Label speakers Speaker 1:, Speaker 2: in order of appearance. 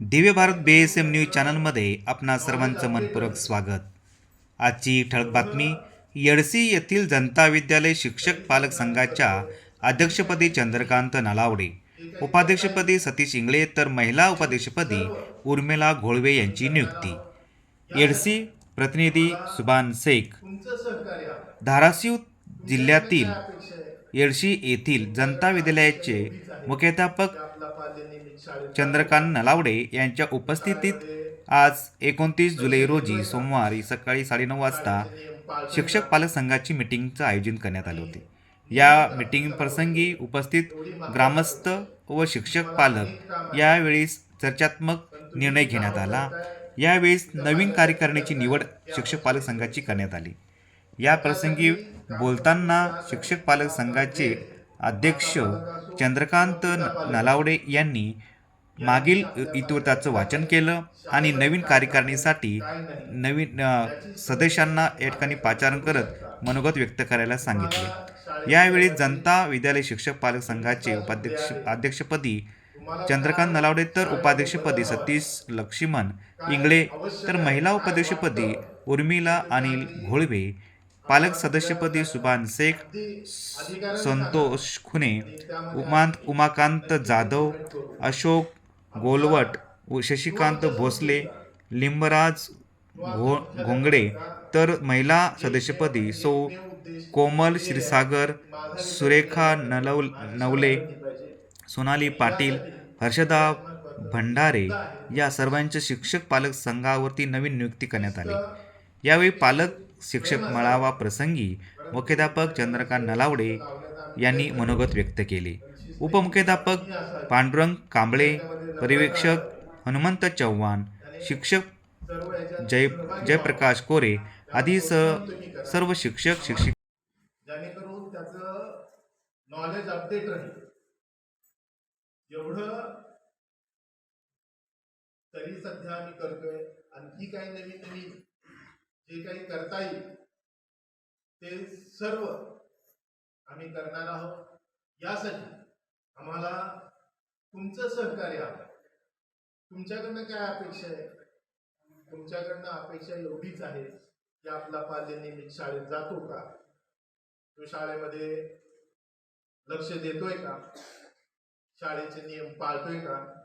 Speaker 1: Divya Bharat B S M news चॅनलमध्ये आपणा सर्वांचं मनपूर्वक स्वागत. आजची ठळक बातमी येडसी येथील जनता विद्यालय शिक्षक पालक संघाच्या अध्यक्षपदी चंद्रकांत नलावडे उपाध्यक्षपदी सतीश इंगळे तर महिला उपाध्यक्षपदी उर्मिला घोळवे यांची नियुक्ती. येडसी प्रतिनिधी सुबान शेख. धाराशिव जिल्ह्यातील येडशी येथील जनता विद्यालयाचे मुख्याध्यापक चंद्रकांत नलावडे यांच्या उपस्थितीत आज एकोणतीस जुलै रोजी सोमवारी सकाळी साडेनऊ वाजता शिक्षक पालक संघाची मिटिंगचं आयोजन करण्यात आले होते. या मिटिंग प्रसंगी उपस्थित ग्रामस्थ व शिक्षक पालक यावेळेस चर्चात्मक निर्णय घेण्यात आला. यावेळेस नवीन कार्यकारिणीची निवड शिक्षक पालक संघाची करण्यात आली. या प्रसंगी बोलताना शिक्षक पालक संघाचे अध्यक्ष चंद्रकांत नलावडे यांनी मागील इतिवृत्ताचं वाचन केलं आणि नवीन कार्यकारिणीसाठी नवीन सदस्यांना या ठिकाणी पाचारण करत मनोगत व्यक्त करायला सांगितले. यावेळी जनता विद्यालय शिक्षक पालक संघाचे उपाध्यक्ष अध्यक्षपदी चंद्रकांत नलावडे तर उपाध्यक्षपदी सतीश लक्ष्मण इंगळे तर महिला उपाध्यक्षपदी उर्मिला अनिल घोळवे पालक सदस्यपदी सुभान शेख संतोष खुने उमांत उमाकांत जाधव अशोक गोलवट व शशिकांत भोसले लिंबराज घो घोंगडे. तर महिला सदस्यपदी सौ कोमल श्रीसागर सुरेखा नलव नवले सोनाली पाटील हर्षदा भंडारे या सर्वांच्या शिक्षक पालक संघावरती नवीन नियुक्ती करण्यात आली. यावेळी पालक शिक्षक मळावा प्रसंगी मुख्याध्यापक चंद्रकांत नलावडे यांनी मनोगत व्यक्त केले. उपमुख्याध्यापक पांडुरंग कांबळे पर्यवेक्षक हनुमंत चव्हाण शिक्षक जय जयप्रकाश कोरे आदी सह सर्व शिक्षक शिक्षिका
Speaker 2: जेणेकरून त्याचं नॉलेज अपडेट राहील. एवढं तरी सध्या आम्ही करतोय. आणखी काही नवीन नवीन जे काही करता येईल ते सर्व आम्ही करणार आहोत. यासाठी आम्हाला तुमचं सहकार्य हवं तुमच्याकडनं काय अपेक्षा आहे? तुमच्याकडनं अपेक्षा एवढीच आहे की आपला पाल्य नियमित शाळेत जातो का? तो शाळेमध्ये लक्ष देतोय का? शाळेचे नियम पाळतोय का?